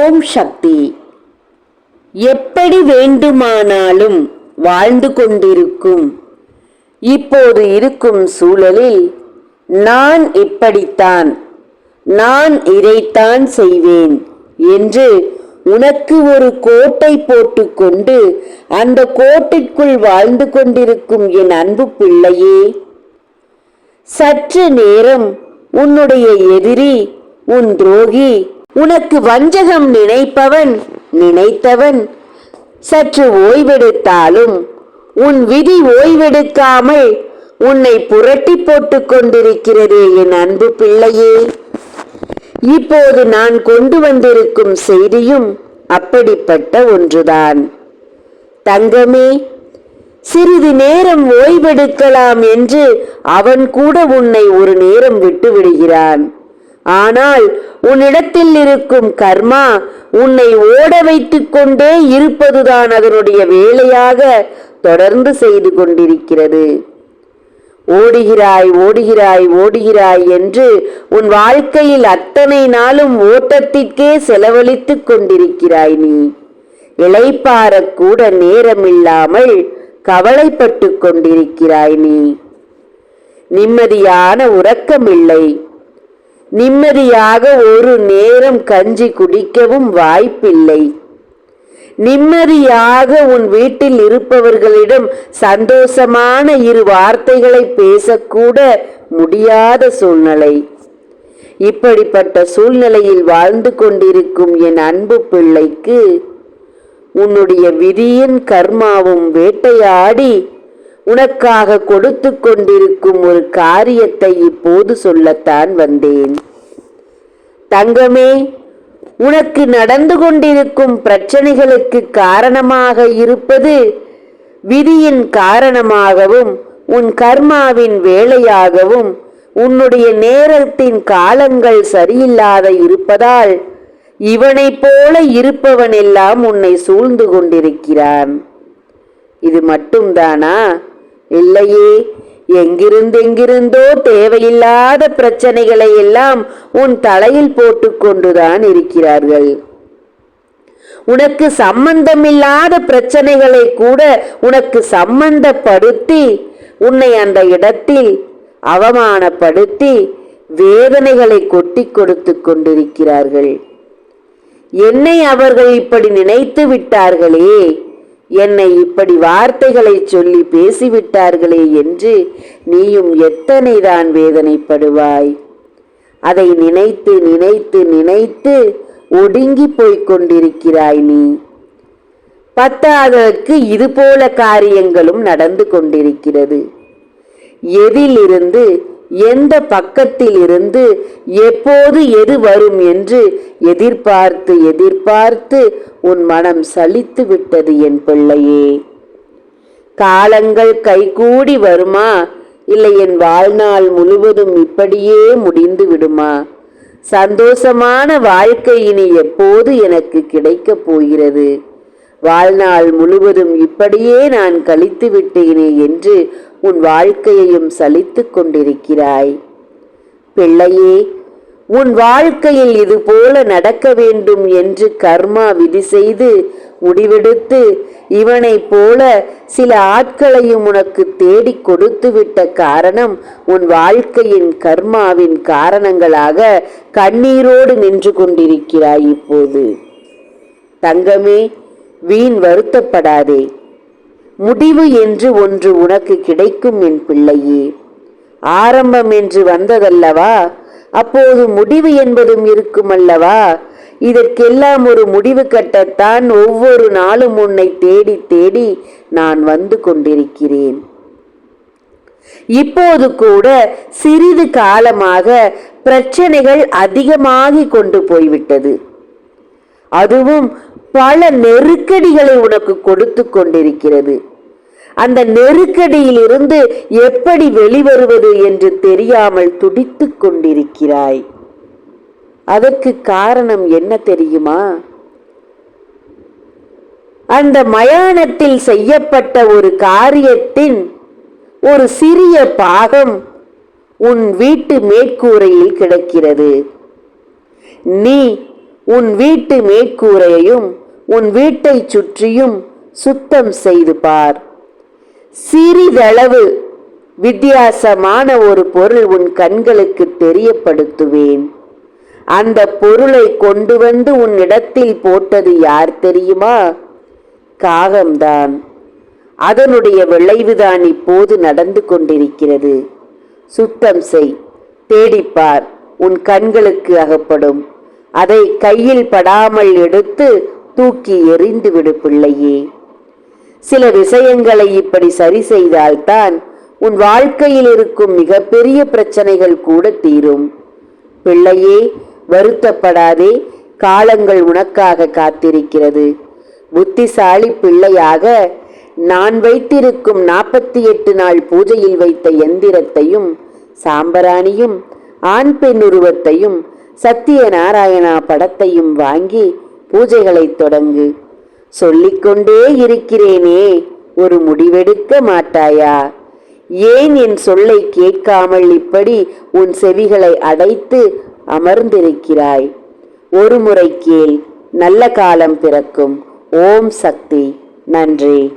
ஓம் சக்தி. எப்படி வேண்டுமானாலும் வாழ்ந்து கொண்டிருக்கும். இப்போது இருக்கும் சூழலில் நான் இப்படித்தான் நான் இதைத்தான் செய்வேன் என்று உனக்கு ஒரு கோட்டை போட்டுக்கொண்டு அந்த கோட்டைக்குள் வாழ்ந்து கொண்டிருக்கும் என் அன்பு பிள்ளையே சற்று நேரம் உன்னுடைய எதிரி உன் துரோகி உனக்கு வஞ்சகம் நினைப்பவன் நினைத்தவன். சற்று ஓய்வெடுத்தாலும் உன் விதி ஓய்வெடுக்காமல் உன்னை புரட்டி போட்டுக் கொண்டிருக்கிறதே என் அன்பு பிள்ளையே. இப்போது நான் கொண்டு வந்திருக்கும் செய்தியும் அப்படிப்பட்ட ஒன்றுதான். தங்கமே சிறிது நேரம் ஓய்வெடுக்கலாம் என்று அவன் கூட உன்னை ஒரு நேரம் விட்டு விடுகிறான். ஆனால் உன்னிடத்தில் இருக்கும் கர்மா உன்னை ஓட வைத்துக் கொண்டே இருப்பதுதான் அதனுடைய வேலையாக தொடர்ந்து செய்து கொண்டிருக்கிறது. ஓடுகிறாய் ஓடுகிறாய் ஓடுகிறாய் என்று உன் வாழ்க்கையில் அத்தனை நாளும் ஓட்டத்திற்கே செலவழித்துக் கொண்டிருக்கிறாய் நீ. இளைப்பாறக் கூட நேரமில்லாமல் கவலைப்பட்டு கொண்டிருக்கிறாய் நீ. நிம்மதியான உறக்கமில்லை. நிம்மதியாக ஒரு நேரம் கஞ்சி குடிக்கவும் வாய்ப்பில்லை. நிம்மதியாக உன் வீட்டில் இருப்பவர்களிடம் சந்தோஷமான இரு வார்த்தைகளை பேசக்கூட முடியாத சூழ்நிலை. இப்படிப்பட்ட சூழ்நிலையில் வாழ்ந்து கொண்டிருக்கும் என் அன்பு பிள்ளைக்கு உன்னுடைய விதியின் கர்மாவும் வேட்டையாடி உனக்காக கொடுத்து கொண்டிருக்கும் ஒரு காரியத்தை இப்போது சொல்லத்தான் வந்தேன். தங்கமே உனக்கு நடந்து கொண்டிருக்கும் பிரச்சனைகளுக்கு காரணமாக இருப்பது விதியின் காரணமாகவும் உன் கர்மாவின் வேலையாகவும் உன்னுடைய நேரத்தின் காலங்கள் சரியில்லாத இருப்பதால் இவனைப் போல இருப்பவனெல்லாம் உன்னை சூழ்ந்து கொண்டிருக்கிறான். இது மட்டும்தானா? இல்லையே. எங்கிருந்து எங்கிருந்தோ தேவையில்லாத பிரச்சனைகளை எல்லாம் உன் தலையில் போட்டுக்கொண்டுதான் இருக்கிறார்கள். உனக்கு சம்பந்தமில்லாத பிரச்சனைகளை கூட உனக்கு சம்பந்தப்படுத்தி உன்னை அந்த இடத்தில் அவமானப்படுத்தி வேதனைகளை கொட்டி கொடுத்து கொண்டிருக்கிறார்கள். என்னை அவர்கள் இப்படி நினைத்து விட்டார்களே. என்னை இப்படி வார்த்தைகளை சொல்லி பேசிவிட்டார்களே என்று நீயும் எத்தனைதான் வேதனைப்படுவாய்? அதை நினைத்து நினைத்து நினைத்து ஒடுங்கி போய்க் கொண்டிருக்கிறாய் நீ. பத்தாததற்கு இது போல காரியங்களும் நடந்து கொண்டிருக்கிறது. எதிலிருந்து எந்த பக்கத்தில் இருந்து எப்போது எது வரும் என்று எதிர்பார்த்து எதிர்பார்த்து உன் மனம் சலித்து விட்டது என் பிள்ளையே. காலங்கள் கைகூடி வருமா? இல்லை என் வாழ்நாள் முழுவதும் இப்படியே முடிந்து விடுமா? சந்தோஷமான வாழ்க்கை இனி எப்போது எனக்கு கிடைக்கப் போகிறது? வாழ்நாள் முழுவதும் இப்படியே நான் கழித்து விட்டேனே என்று உன் வாழ்க்கையையும் சலித்துக் கொண்டிருக்கிறாய். பிள்ளையே உன் வாழ்க்கையில் இது போல நடக்க வேண்டும் என்று கர்மா விதி செய்து முடிவெடுத்து இவனைப் போல சில ஆட்களையும் உனக்கு தேடி கொடுத்து விட்ட காரணம் உன் வாழ்க்கையின் கர்மாவின் காரணங்களாக கண்ணீரோடு நின்று கொண்டிருக்கிறாய் இப்போது. தங்கமே வீண் வருத்தப்படாதே. முடிவு என்று ஒன்று உனக்கு கிடைக்கும் என் பிள்ளையே. ஆரம்பம் என்று வந்ததல்லவா? அப்போது முடிவு என்பதும் இருக்குமல்லவா? இதற்கெல்லாம் ஒரு முடிவு கட்டத்தான் ஒவ்வொரு நாளும் உன்னை தேடி தேடி நான் வந்து கொண்டிருக்கிறேன். இப்போது கூட சிறிது காலமாக பிரச்சனைகள் அதிகமாகி கொண்டு போய்விட்டது. அதுவும் பல நெருக்கடிகளை உனக்கு கொடுத்து கொண்டிருக்கிறது. அந்த நெருக்கடியிலிருந்து எப்படி வெளிவருவது என்று தெரியாமல் துடித்துக் கொண்டிருக்கிறாய். அதற்கு காரணம் என்ன தெரியுமா? அந்த மயானத்தில் செய்யப்பட்ட ஒரு காரியத்தின் ஒரு சிறிய பாகம் உன் வீட்டு மேற்கூரையில் கிடக்கிறது. நீ உன் வீட்டு மேற்கூரையையும் உன் வீட்டைச் சுற்றியும் சுத்தம் செய்து பார். சிறிதளவு வித்தியாசமான ஒரு பொருள் உன் கண்களுக்கு தெரியப்படுத்துவேன். அந்த பொருளை கொண்டு வந்து உன் இடத்தில் போட்டது யார் தெரியுமா? காகம்தான். அதனுடைய விளைவுதான் இப்போது நடந்து கொண்டிருக்கிறது. சுத்தம் செய் தேடிப்பார் உன் கண்களுக்கு அகப்படும். அதை கையில் படாமல் எடுத்து தூக்கி எறிந்து விடு பிள்ளையே. சில விஷயங்களை இப்படி சரி செய்தால்தான் உன் வாழ்க்கையில் இருக்கும் மிகப்பெரிய பிரச்சனைகள் கூட தீரும். பிள்ளையே வருத்தப்படாதே காலங்கள் உனக்காக காத்திருக்கிறது. புத்திசாலி பிள்ளையாக நான் வைத்திருக்கும் நாற்பத்தி எட்டு நாள் பூஜையில் வைத்த எந்திரத்தையும் சாம்பராணியும் ஆண் பெண் உருவத்தையும் சத்தியநாராயணா படத்தையும் வாங்கி பூஜைகளை தொடங்கு. சொல்லிக்கொண்டே இருக்கிறேனே ஒரு முடிவெடுக்க மாட்டாயா? ஏன் என் சொல்லை கேட்காமல் இப்படி உன் செவிகளை அடைத்து அமர்ந்திருக்கிறாய்? ஒரு முறை கேள் நல்ல காலம் பிறக்கும். ஓம் சக்தி. நன்றி.